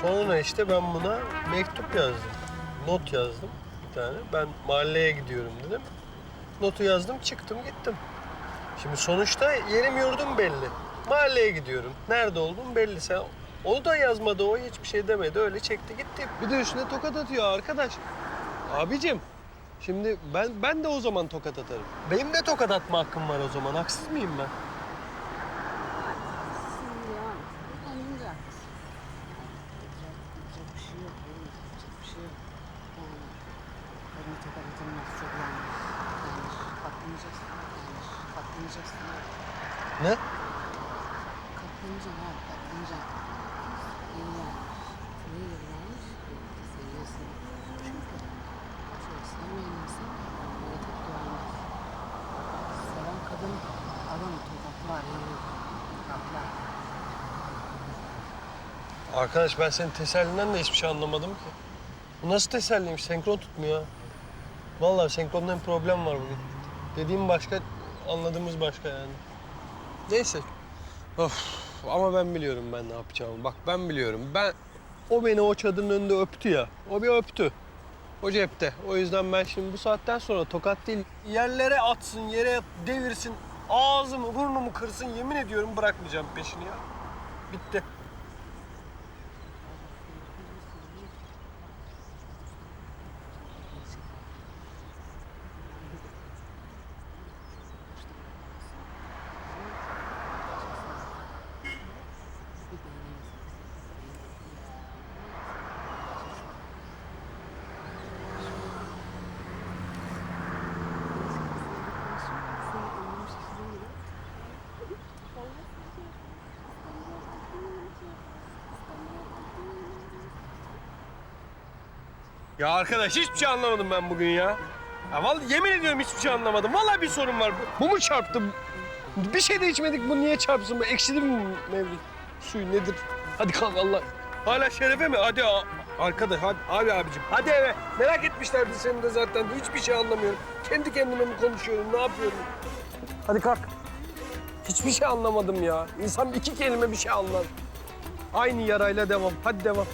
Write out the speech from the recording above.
Sonra işte ben buna mektup yazdım. Not yazdım bir tane. Ben mahalleye gidiyorum dedim. Notu yazdım, çıktım gittim. Şimdi sonuçta yerim yurdum belli. Mahalleye gidiyorum. Nerede olduğum belli. Sen onu da yazmadı o hiçbir şey demedi. Öyle çekti gitti. Bir de üstüne tokat atıyor arkadaş. Abicim şimdi ben ben de o zaman tokat atarım. Benim de tokat atma hakkım var o zaman. Haksız mıyım ben? Ya, kendince haklısın. Yapacak bir şey yok, oğlum, yapacak bir şey yok. Yani, kadını tokat atılmaz, çok yanlış. Ne? Katlanacaksın abi, katlanacaksın. İyi yanlış. Niye yanlış? Seviyorsun. Çünkü çok sevmeyen insan böyle tepki vermez. Seven. Arkadaş ben senin tesellinden de hiçbir şey anlamadım ki. Bu nasıl teselliymiş? Senkron tutmuyor ha. Vallahi senkronda bir problem var bugün. Dediğim başka, anladığımız başka yani. Neyse. Of. Ama ben biliyorum ben ne yapacağımı. Bak ben biliyorum. Ben o beni o çadırın önünde öptü ya. O bir öptü. O cepte. O yüzden ben şimdi bu saatten sonra tokat değil, yerlere atsın, yere devirsin, ağzımı, burnumu kırsın yemin ediyorum bırakmayacağım peşini ya. Bitti. Ya arkadaş hiçbir şey anlamadım ben bugün ya. Ya vallahi yemin ediyorum hiçbir şey anlamadım. Vallahi bir sorun var. Bu, mu çarptı? Bir şey de içmedik. Bu niye çarpsın? Bu ekşidi mi Mevlüt? Suyu nedir? Hadi kalk Allah. Hala şerefe mi? Hadi arkadaş, hadi abi abicim. Hadi eve. Merak etmişlerdi seni de zaten. Hiçbir şey anlamıyorum. Kendi kendime mi konuşuyorum? Ne yapıyorum? Hadi kalk. Hiçbir şey anlamadım ya. İnsan iki kelime bir şey anlar. Aynı yarayla devam. Hadi devam.